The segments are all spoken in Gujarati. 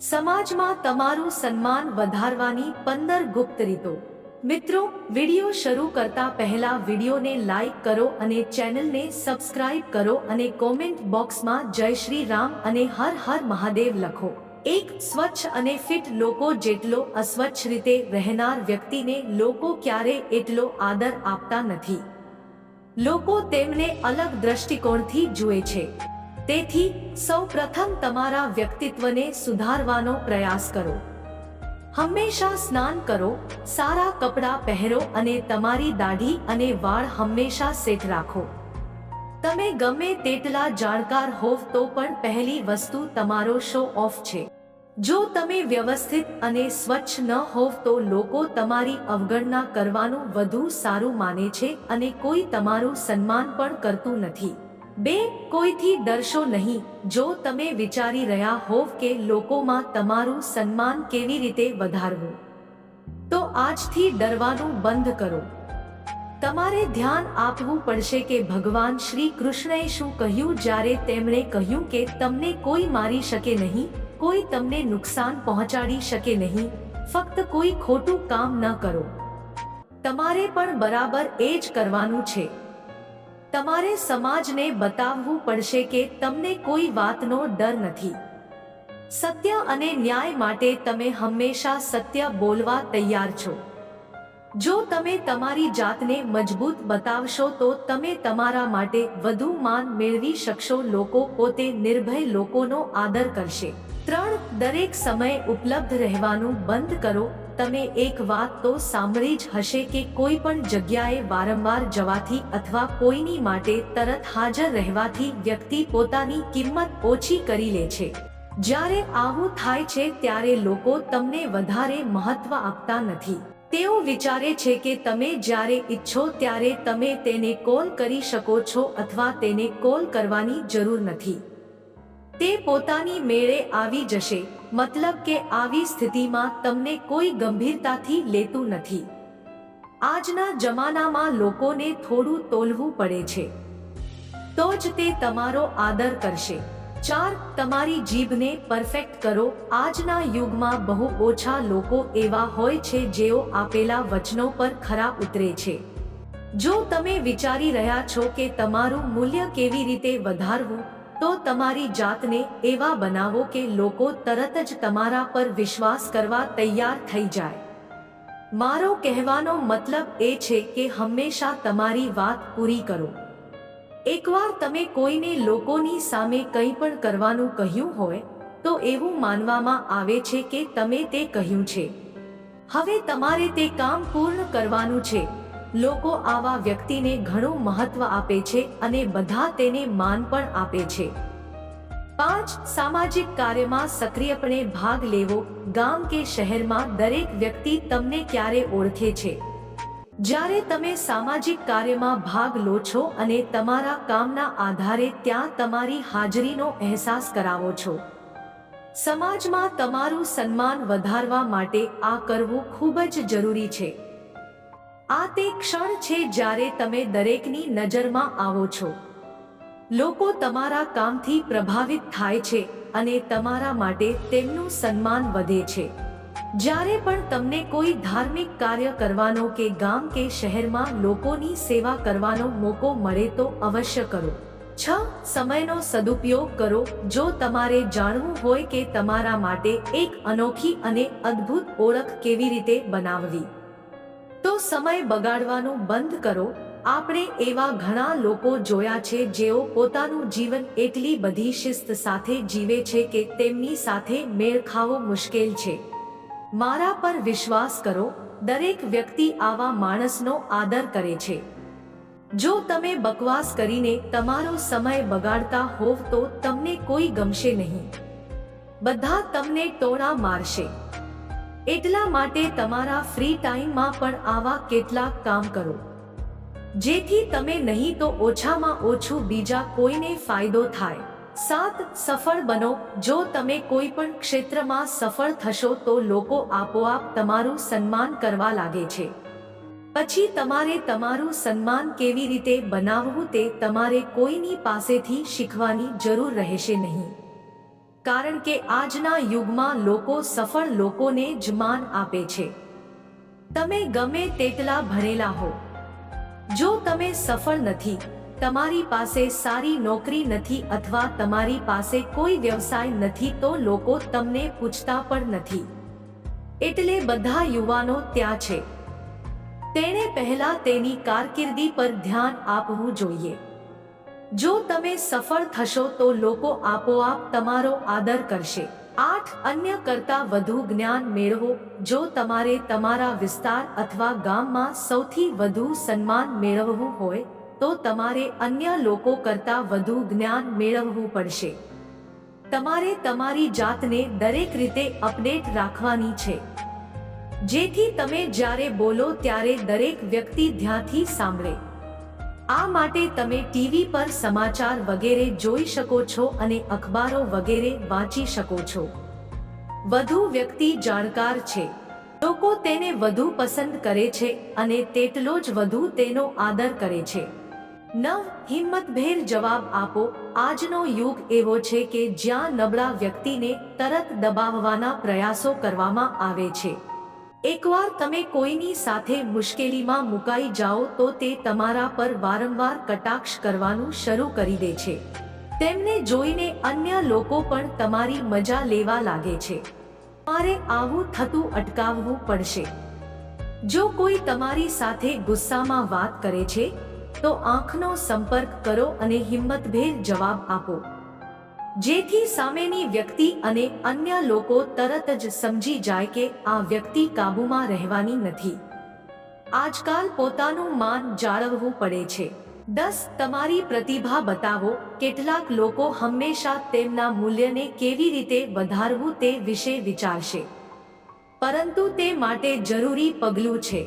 સમાજમાં તમારું સન્માન વધારવાની પંદર ગુપ્ત રીતો. મિત્રો, વીડિયો શરૂ કરતા પહેલા વિડિયોને લાઈક કરો અને ચેનલને સબસ્ક્રાઇબ કરો અને કોમેન્ટ બોક્સમાં જય શ્રી રામ અને હર હર મહાદેવ લખો. એક સ્વચ્છ અને ફિટ લોકો જેટલો અસ્વચ્છ રીતે રહેનાર વ્યક્તિને લોકો ક્યારે એટલો આદર આપતા નથી. લોકો તેમને અલગ દ્રષ્ટિકોણથી જુએ છે. તેથી સૌ પ્રથમ તમારા વ્યક્તિત્વને સુધારવાનો પ્રયાસ કરો. હંમેશા સ્નાન કરો, સારા કપડાં પહેરો અને તમારી દાઢી અને વાળ હંમેશા સેટ રાખો. તમે ગમે તેટલા જાણકાર હોવ તો પણ પહેલી વસ્તુ તમારો શો ઓફ છે. જો તમે વ્યવસ્થિત અને સ્વચ્છ ન હોવ તો લોકો તમારી અવગણના કરવાનું વધુ સારું માને છે અને કોઈ તમારું સન્માન પણ કરતું નથી. બે કોઈથી ડરશો નહીં, જો તમે વિચારી રહ્યા હોવ કે લોકોમાં તમારું સન્માન કેવી રીતે વધારવું. તો આજથી ડરવાનું બંધ કરો. તમારે ધ્યાન આપવું પડશે કે ભગવાન શ્રી કૃષ્ણએ શું કહ્યું જ્યારે તેમણે કહ્યું કે તમને કોઈ મારી શકે નહીં, કોઈ તમને નુકસાન પહોંચાડી શકે નહીં, ફક્ત કોઈ ખોટું કામ ન કરો. તમારે પણ બરાબર એ જ કરવાનું છે. તમારે સમાજને બતાવવું પડશે કે તમને કોઈ વાતનો ડર નથી. સત્ય અને ન્યાય માટે તમે હંમેશા સત્ય બોલવા તૈયાર છો. જો તમે તમારી જાતને મજબૂત બતાવશો તો તમે તમારા માટે વધુ માન મેળવી શકશો લોકો પોતે નિર્ભય લોકોનો આદર કરશે. ત્રણ, દરેક સમયે ઉપલબ્ધ રહેવાનું બંધ કરો. તમે એક વાત તો સાંભળી જ હશે કે કોઈ પણ જગ્યાએ વારંવાર જવાથી અથવા કોઈની માટે તરત હાજર રહેવાથી વ્યક્તિ પોતાની કિંમત ઓછી કરી લે છે. જ્યારે આવું થાય છે ત્યારે લોકો તમને વધારે મહત્વ આપતા નથી. તેઓ વિચારે છે કે તમે જ્યારે ઈચ્છો ત્યારે તમે તેને કોલ કરી શકો છો અથવા તેને કોલ કરવાની જરૂર નથી. તે પોતાની મેળે આવી જશે. મતલબ કે આવી સ્થિતિમાં તમને કોઈ ગંભીરતાથી લેતું નથી. આજના જમાનામાં લોકોને થોડું તોલવું પડે છે. તો જ તે તમારો આદર કરશે. ચાર, તમારી જીભને પરફેક્ટ કરો. આજના યુગમાં બહુ ઓછા લોકો એવા હોય છે જેઓ આપેલા વચનો પર ખરા ઉતરે છે. જો તમે વિચારી રહ્યા છો કે તમારું મૂલ્ય કેવી રીતે વધારવું તો તમારી જાતને એવા બનાવો કે લોકો તરત જ તમારા પર વિશ્વાસ કરવા તૈયાર થઈ જાય. મારો કહેવાનો મતલબ એ છે કે હંમેશા તમારી વાત પૂરી કરો. એકવાર તમે કોઈને લોકોની સામે કંઈ પણ કરવાનું કહ્યું હોય, તો એવું માનવામાં આવે છે કે તમે તે કહ્યું છે. હવે તમારે તે કામ પૂર્ણ કરવાનું છે. લોકો આવા વ્યક્તિને ઘણું મહત્વ આપે છે અને બધા તેને માન પણ આપે છે. પાંચ, સામાજિક કાર્યમાં સક્રિયપણે ભાગ લેવો. ગામ કે શહેરમાં દરેક વ્યક્તિ તમને ક્યારે ઓળખે છે? જ્યારે તમે સામાજિક કાર્યમાં ભાગ લો છો અને તમારા કામના આધારે ત્યાં તમારી હાજરીનો અહેસાસ કરાવો છો. સમાજમાં તમારું સન્માન વધારવા માટે આ કરવું ખૂબ જ જરૂરી છે. આ તે ક્ષણ છે જ્યારે તમે દરેકની નજરમાં આવો છો. લોકો તમારા કામથી પ્રભાવિત થાય છે અને તમારા માટે તેમનું સન્માન વધે છે. જ્યારે પણ તમને કોઈ ધાર્મિક કાર્ય કરવાનો કે ગામ કે શહેરમાં લોકોની સેવા કરવાનો મોકો મળે તો અવશ્ય કરો. છ, સમયનો સદુપયોગ કરો. જો તમારે જાણવું હોય કે તમારા માટે એક અનોખી અને અદ્ભુત ઓળખ કેવી રીતે બનાવવી. તો સમય બગાડવાનું બંધ કરો. આપણે એવા ઘણા લોકો જોયા છે જેઓ પોતાનું જીવન એટલી બધી શિસ્ત સાથે જીવે છે કે તેમની સાથે મેળ ખાવો મુશ્કેલ છે. મારા પર વિશ્વાસ કરો, દરેક વ્યક્તિ આવા માણસનો આદર કરે છે. જો તમે બકવાસ કરીને તમારો સમય બગાડતા હોવ તો તમને કોઈ ગમશે નહીં. બધા તમને ટોળા મારશે. એટલા માટે તમારા ફ્રી ટાઈમમાં પણ આવા કેટલાક કામ કરો. જેથી તમે નહીં તો ઓછામાં ઓછું બીજા કોઈને ફાયદો થાય. સાત, સફળ બનો. જો તમે કોઈ પણ ક્ષેત્રમાં સફળ થશો તો લોકો આપોઆપ તમારું સન્માન કરવા લાગે છે. પછી તમારે તમારું સન્માન કેવી રીતે બનાવવું તે તમારે કોઈની પાસેથી શીખવાની જરૂર રહેશે નહીં. કારણ કે આજના યુગમાં લોકો સફળ લોકોને જ માન આપે છે. તમે ગમે તેટલા ભણેલા હો. જો તમે સફળ નથી, તમારી પાસે સારી નોકરી નથી અથવા તમારી પાસે કોઈ વ્યવસાય નથી તો લોકો તમને પૂછતા પણ નથી. એટલે બધા યુવાનો ત્યાં છે. તેણે પહેલા તેની કારકિર્દી પર ધ્યાન આપવું જોઈએ. જો તમે સફળ થશો તો લોકો આપોઆપ તમારો આદર કરશે. આઠ, અન્ય કરતા વધુ જ્ઞાન મેળવો, જો તમારે તમારા વિસ્તાર અથવા ગામમાં સૌથી વધુ સન્માન મેળવવું હોય, તો તમારે અન્ય લોકો કરતા વધુ જ્ઞાન મેળવવું પડશે. તમારે તમારી જાતને દરેક રીતે અપડેટ રાખવાની છે. જેથી તમે જ્યારે બોલો ત્યારે દરેક વ્યક્તિ ધ્યાનથી સાંભળે. આ માટે તમે ટીવી પર સમાચાર વગેરે જોઈ શકો છો અને અખબારો વગેરે વાંચી શકો છો. વધુ વ્યક્તિ જાણકાર છે. લોકો તેને વધુ પસંદ કરે છે અને તેટલો જ વધુ તેનો આદર કરે છે. નવ હિંમતભેર જવાબ આપો. આજનો યુગ એવો છે કે જ્યાં નબળા વ્યક્તિને તરત દબાવવાના પ્રયાસો કરવામાં આવે છે. એકવાર તમે કોઈની સાથે મુશ્કેલીમાં મુકાઈ જાઓ તો તે તમારા પર વારંવાર કટાક્ષ કરવાનું શરૂ કરી દે છે. તેમને જોઈને અન્ય લોકો પણ તમારી મજા લેવા લાગે છે. મારે આવું થતું અટકાવવું પડશે. જો કોઈ તમારી સાથે ગુસ્સામાં વાત કરે છે, તો આંખનો સંપર્ક કરો અને હિંમતભેર જવાબ આપો. જેથી સામેની વ્યક્તિ અને અન્ય લોકો તરત જ સમજી જાય કે આ વ્યક્તિ કાબૂમાં રહેવાની નથી. આજકાલ પોતાનું માન જાળવવું પડે છે. દસ, તમારી પ્રતિભા બતાવો, કેટલાક લોકો હંમેશા તેમના મૂલ્યને કેવી રીતે વધારવું તે વિશે વિચારશે. પરંતુ તે માટે જરૂરી પગલું છે.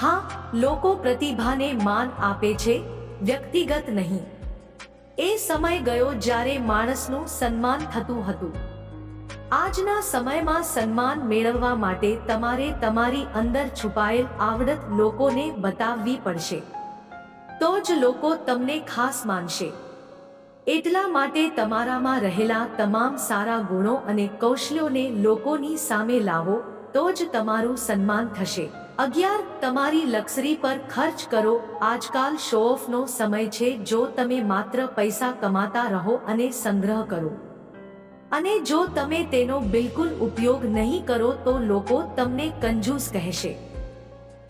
હા, લોકો પ્રતિભાને માન આપે છે, વ્યક્તિગત નહીં. એ સમય ગયો જ્યારે માણસનું સન્માન થતું હતું. આજના સમયમાં સન્માન મેળવવા માટે તમારે તમારી અંદર છુપાયેલ આવડત લોકોને બતાવવી પડશે. તો જ લોકો તમને ખાસ માનશે. એટલા માટે તમારામાં રહેલા તમામ સારા ગુણો અને કૌશલ્યોને લોકોની સામે લાવો, તો જ તમારું સન્માન થશે. અગિયાર, તમારી લક્ઝરી પર ખર્ચ કરો. આજકાલ શો ઓફનો સમય છે. જો તમે માત્ર પૈસા કમાતા રહો અને સંગ્રહ કરો. અને જો તમે તેનો બિલકુલ ઉપયોગ નહીં કરો, તો લોકો તમને કંજૂસ કહેશે.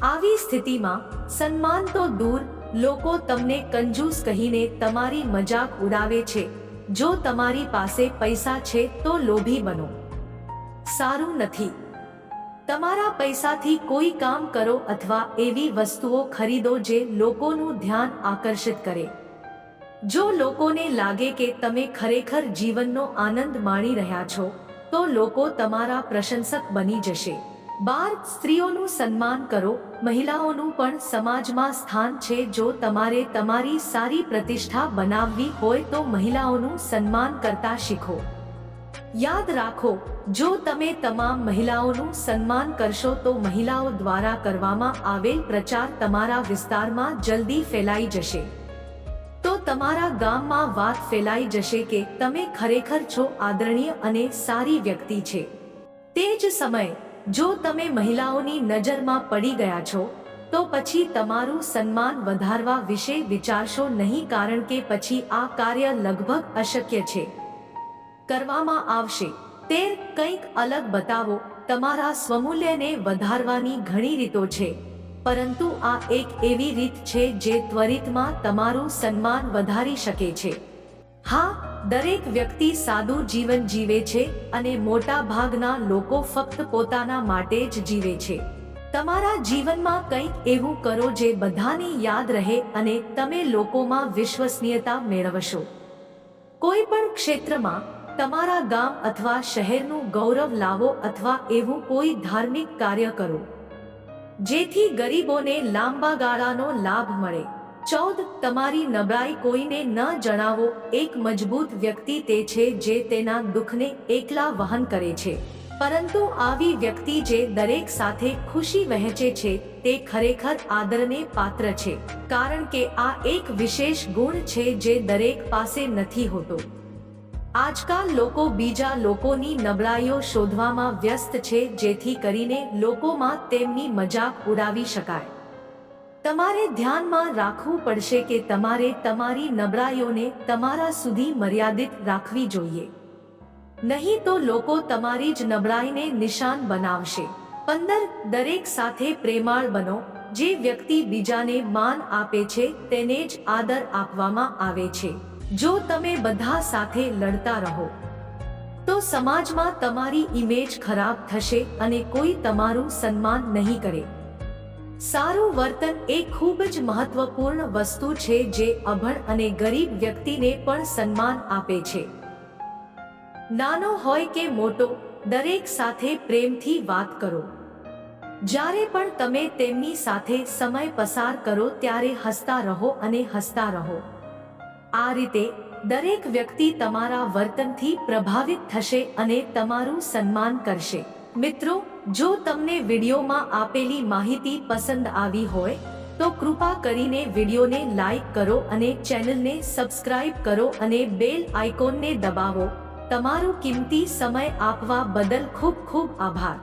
આવી સ્થિતિમાં સન્માન તો દૂર, લોકો તમને કંજૂસ કહીને તમારી મજાક ઉડાવે છે. જો તમારી પાસે પૈસા છે, તો લોભી બનો. સારું નથી. તમારા પૈસાથી કોઈ કામ કરો અથવા એવી વસ્તુઓ ખરીદો જે લોકોનું ધ્યાન આકર્ષિત કરે. જો લોકોને લાગે કે તમે ખરેખર જીવનનો આનંદ માણી રહ્યા છો, તો લોકો તમારા પ્રશંસક બની જશે. બાર, સ્ત્રીઓનું સન્માન કરો, મહિલાઓનું પણ સમાજમાં સ્થાન છે. જો તમારે તમારી સારી પ્રતિષ્ઠા બનાવવી હોય તો મહિલાઓનું સન્માન કરતા શીખો. યાદ રાખો, જો તમે તમામ મહિલાઓનું સન્માન કરશો તો મહિલાઓ દ્વારા કરવામાં આવેલ પ્રચાર તમારા વિસ્તારમાં જલ્દી ફેલાઈ જશે. તો તમારા ગામમાં વાત ફેલાઈ જશે કે તમે ખરેખર છો આદરણીય અને સારી વ્યક્તિ છે. તે જ સમયે, જો તમે મહિલાઓની નજરમાં પડી ગયા છો, તો પછી તમારું સન્માન વધારવા વિશે વિચારશો નહીં કારણ કે પછી આ કાર્ય લગભગ અશક્ય છે. કરવામાં આવશે. તે કંઈક અલગ બતાવો. તમારા સ્વમૂલ્યને વધારવાની ઘણી રીતો છે. પરંતુ આ એક એવી રીત છે જે ત્વરિતમાં તમારું સન્માન વધારી શકે છે. હા, દરેક વ્યક્તિ સાદું જીવન જીવે છે અને મોટા ભાગના લોકો ફક્ત પોતાના માટે જ જીવે છે. તમારા જીવનમાં કંઈક એવું કરો જે બધાને યાદ રહે અને તમે લોકોમાં વિશ્વસનીયતા મેળવશો. કોઈ પણ ક્ષેત્રમાં તમારા ગામ અથવા શહેરનું ગૌરવ લાવો અથવા એવું કોઈ ધાર્મિક કાર્ય કરો. જેથી ગરીબોને લાંબા ગાળાનો લાભ મળે. ચૌદ, તમારી નબળાઈ કોઈને ન જણાવો. એક મજબૂત વ્યક્તિ તે છે જે તેના દુઃખને એકલા વહન કરે છે. પરંતુ આવી વ્યક્તિ જે દરેક સાથે ખુશી વહેંચે છે, તે ખરેખર આદરને પાત્ર છે. કારણ કે આ એક વિશેષ ગુણ છે જે દરેક પાસે નથી હોતો. આજકાલ લોકો બીજા લોકોની નબળાઈઓ શોધવામાં વ્યસ્ત છે, જેથી કરીને લોકોમાં તેમની મજાક ઉડાવી શકાય. તમારે ધ્યાનમાં રાખવું પડશે કે તમારે તમારી નબળાઈઓને તમારા સુધી મર્યાદિત રાખવી જોઈએ. નહીં તો લોકો તમારી જ નબળાઈને નિશાન બનાવશે. પંદર, દરેક સાથે પ્રેમાળ બનો. જે વ્યક્તિ બીજાને માન આપે છે, તેને જ આદર આપવામાં આવે છે. જો તમે બધા સાથે લડતા રહો, તો સમાજમાં તમારી ઇમેજ ખરાબ થશે અને કોઈ તમારું સન્માન નહીં કરે. સારું વર્તન એ ખૂબ જ મહત્વપૂર્ણ વસ્તુ છે જે અભણ અને ગરીબ વ્યક્તિને પણ સન્માન આપે છે. નાનો હોય કે મોટો, દરેક સાથે પ્રેમથી વાત કરો. જ્યારે પણ તમે તેમની સાથે સમય પસાર કરો ત્યારે હસતા રહો અને હસતા રહો. આ રીતે દરેક વ્યક્તિ તમારા વર્તનથી પ્રભાવિત થશે અને તમારું સન્માન કરશે. મિત્રો, જો તમને વિડીયોમાં આપેલી માહિતી પસંદ આવી હોય, તો કૃપા કરીને વિડીયોને લાઈક કરો અને ચેનલને સબસ્ક્રાઇબ કરો અને બેલ આઇકોનને દબાવો. તમારો કિંમતી સમય આપવા બદલ ખૂબ ખૂબ આભાર.